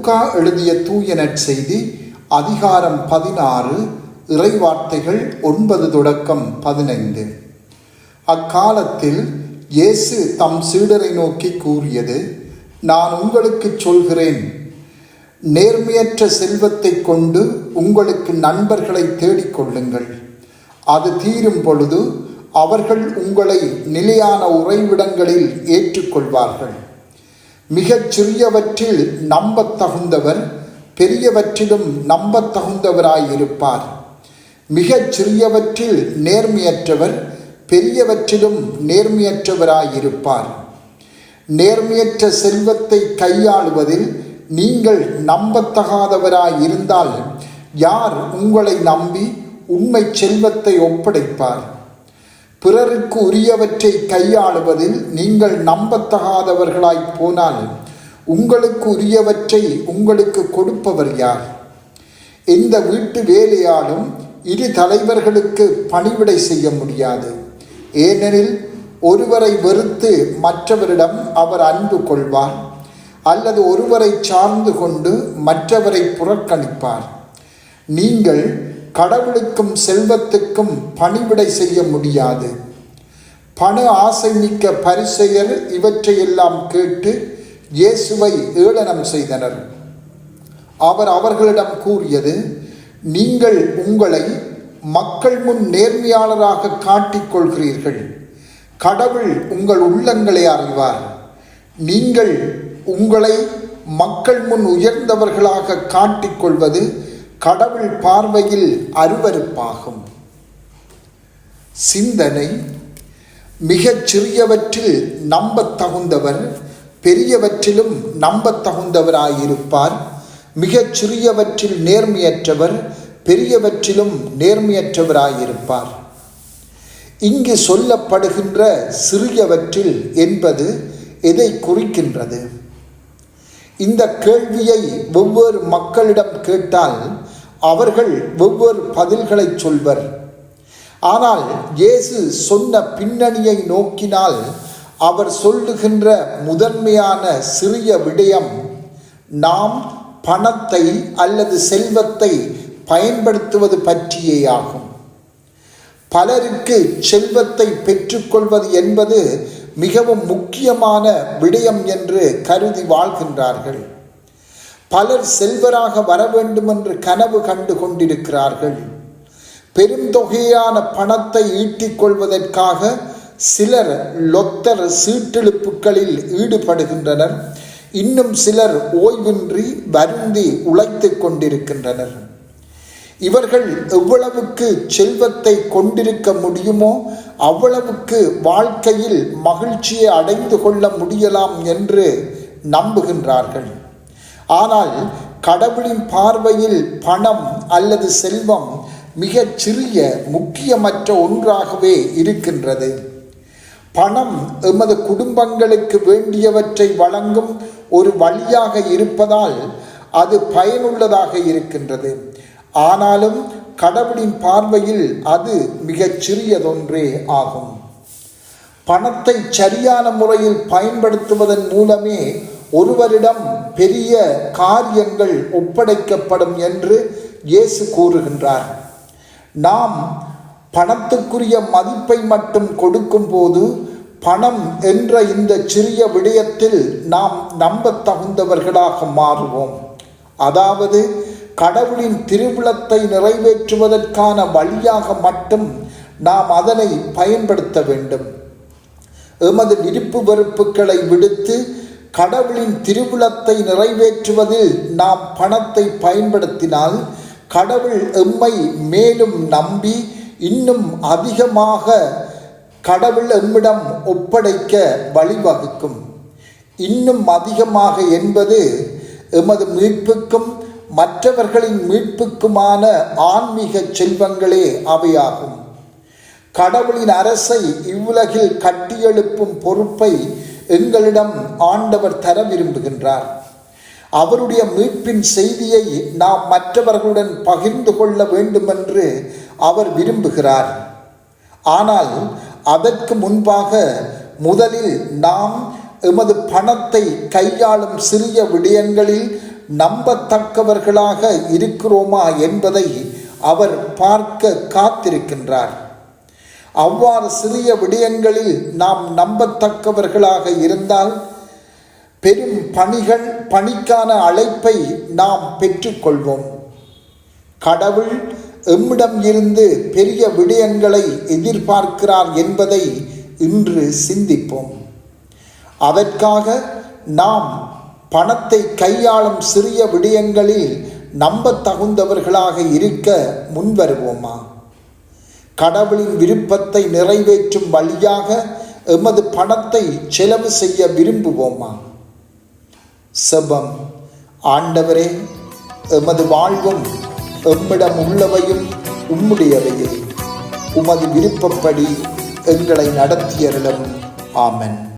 லூக்கா எழுதிய தூய நற்செய்தி அதிகாரம் பதினாறு இறைவார்த்தைகள் ஒன்பது தொடக்கம் பதினைந்து. அக்காலத்தில் இயேசு தம் சீடரை நோக்கி கூறியது நான் உங்களுக்குச் சொல்கிறேன் நேர்மையற்ற செல்வத்தை கொண்டு உங்களுக்கு நண்பர்களை தேடிக்கொள்ளுங்கள் அது தீரும் பொழுது அவர்கள் உங்களை நிலையான உறைவிடங்களில் ஏற்றுக்கொள்வார்கள். மிகச் சிறியவற்றில் நம்பத்தகுந்தவர் பெரியவற்றிலும் நம்பத்தகுந்தவராயிருப்பார். மிகச் சிறியவற்றில் நேர்மையற்றவர் பெரியவற்றிலும் நேர்மையற்றவராயிருப்பார். நேர்மையற்ற செல்வத்தை கையாளுவதில் நீங்கள் நம்பத்தகாதவராயிருந்தால் யார் உங்களை நம்பி உண்மை செல்வத்தை ஒப்படைப்பார்? பிறருக்கு உரியவற்றை கையாளுவதில் நீங்கள் நம்பத்தகாதவர்களாய் போனால் உங்களுக்கு உரியவற்றை உங்களுக்கு கொடுப்பவர் யார்? எந்த வீட்டு வேலையாலும் இரு தலைவர்களுக்கு பணிவிடை செய்ய முடியாது. ஏனெனில் ஒருவரை வெறுத்து மற்றவரிடம் அவர் அன்பு கொள்வார் அல்லது ஒருவரை சார்ந்து கொண்டு மற்றவரை புறக்கணிப்பார். நீங்கள் கடவுளுக்கும் செல்வத்துக்கும் பணிவிடை செய்ய முடியாது. பண ஆசை மிக்க பரிசெயர் இவற்றையெல்லாம் கேட்டு இயேசுவை ஏளனம் செய்தனர். அவர் அவர்களிடம் கூறியது நீங்கள் உங்களை மக்கள் முன் நேர்மையாளராக காட்டிக்கொள்கிறீர்கள். கடவுள் உங்கள் உள்ளங்களை அறிவார். நீங்கள் உங்களை மக்கள் முன் உயர்ந்தவர்களாக காட்டிக்கொள்வது கடவுள் பார்வையில் அருவருப்பாகும். சிந்தனை மிகச் சிறியவற்றில் நம்பத் தகுந்தவர் பெரியவற்றிலும் நம்பத் தகுந்தவராயிருப்பார். மிகச் சிறியவற்றில் நேர்மையற்றவர் பெரியவற்றிலும் நேர்மையற்றவராயிருப்பார். இங்கு சொல்லப்படுகின்ற சிறியவற்றில் என்பது எதை குறிக்கின்றது? இந்த கேள்வியை ஒவ்வொரு மக்களிடம் கேட்டால் அவர்கள் வெவ்வேறு பதில்களை சொல்வர். ஆனால் இயேசு சொன்ன பின்னணியை நோக்கினால் அவர் சொல்லுகின்ற முதன்மையான சிறிய விடயம் நாம் பணத்தை அல்லது செல்வத்தை பயன்படுத்துவது பற்றியேயாகும் பலருக்கு செல்வத்தை பெற்றுக்கொள்வது என்பது மிகவும் முக்கியமான விடயம் என்று கருதி வாழ்கின்றார்கள். பலர் செல்வராக வர வேண்டும் என்று கனவு கண்டு கொண்டிருக்கிறார்கள். பெருந்தொகையான பணத்தை ஈட்டிக் கொள்வதற்காக சிலர் லொத்தர் சீட்டெழுப்புகளில் ஈடுபடுகின்றனர். இன்னும் சிலர் ஓய்வின்றி வருந்தி உழைத்துக் கொண்டிருக்கின்றனர். இவர்கள் எவ்வளவுக்கு செல்வத்தை கொண்டிருக்க முடியுமோ அவ்வளவுக்கு வாழ்க்கையில் மகிழ்ச்சியை அடைந்து கொள்ள முடியலாம் என்று நம்புகின்றார்கள். ஆனால் கடவுளின் பார்வையில் பணம் அல்லது செல்வம் மிகச் சிறிய முக்கியமற்ற ஒன்றாகவே இருக்கின்றது. பணம் எமது குடும்பங்களுக்கு வேண்டியவற்றை வழங்கும் ஒரு வழியாக இருப்பதால் அது பயனுள்ளதாக இருக்கின்றது. ஆனாலும் கடவுளின் பார்வையில் அது மிகச் சிறியதொன்றே ஆகும். பணத்தை சரியான முறையில் பயன்படுத்துவதன் மூலமே ஒருவரிடம் பெரிய காரியங்கள் ஒப்படைக்கப்படும் என்று இயேசு கூறுகின்றார். நாம் பணத்துக்குரிய மதிப்பை மட்டும் கொடுக்கும்போது பணம் என்ற இந்த சிறிய விடயத்தில் நாம் நம்பத் தகுந்தவர்களாக மாறுவோம். அதாவது கடவுளின் திருவிழத்தை நிறைவேற்றுவதற்கான வழியாக மட்டும் நாம் அதனை பயன்படுத்த வேண்டும். எமது விருப்பு வெறுப்புகளை விடுத்து கடவுளின் திருவிழத்தை நிறைவேற்றுவதில் நாம் பணத்தை பயன்படுத்தினால் கடவுள் எம்மை மேலும் நம்பி இன்னும் அதிகமாக கடவுள் எம்மிடம் ஒப்படைக்க வழிவகுக்கும். இன்னும் அதிகமாக என்பது எமது மீட்புக்கும் மற்றவர்களின் மீட்புக்குமான ஆன்மீக செல்வங்களே அவையாகும். கடவுளின் அரசை இவ்வுலகில் கட்டியெழுப்பும் பொறுப்பை எங்களிடம் ஆண்டவர் தர விரும்புகின்றார். அவருடைய மீட்பின் செய்தியை நாம் மற்றவர்களுடன் பகிர்ந்து கொள்ள வேண்டுமென்று அவர் விரும்புகிறார். ஆனால் அதற்கு முன்பாக முதலில் நாம் எமது பணத்தை கையாளும் சிறிய விடயங்களில் நம்பத்தக்கவர்களாக இருக்கிறோமா என்பதை அவர் பார்க்க காத்திருக்கின்றார். அவ்வாறு சிறிய விடயங்களில் நாம் நம்பத்தக்கவர்களாக இருந்தால் பெரும் பணிகள் பணிக்கான அழைப்பை நாம் பெற்றுக்கொள்வோம். கடவுள் எம்மிடம் இருந்து பெரிய விடயங்களை எதிர்பார்க்கிறார் என்பதை இன்று சிந்திப்போம். அதற்காக நாம் பணத்தை கையாளும் சிறிய விடயங்களில் நம்பத்தகுந்தவர்களாக இருக்க முன்வருவோமா? கடவுளின் விருப்பத்தை நிறைவேற்றும் வழியாக எமது பணத்தை செலவு செய்ய விரும்புவோமா? செபம். ஆண்டவரே எமது வாழ்வும் எம்மிடம் உள்ளவையும் உம்முடையவையே. உமது விருப்பப்படி எங்களை நடத்தியருளும். ஆமன்.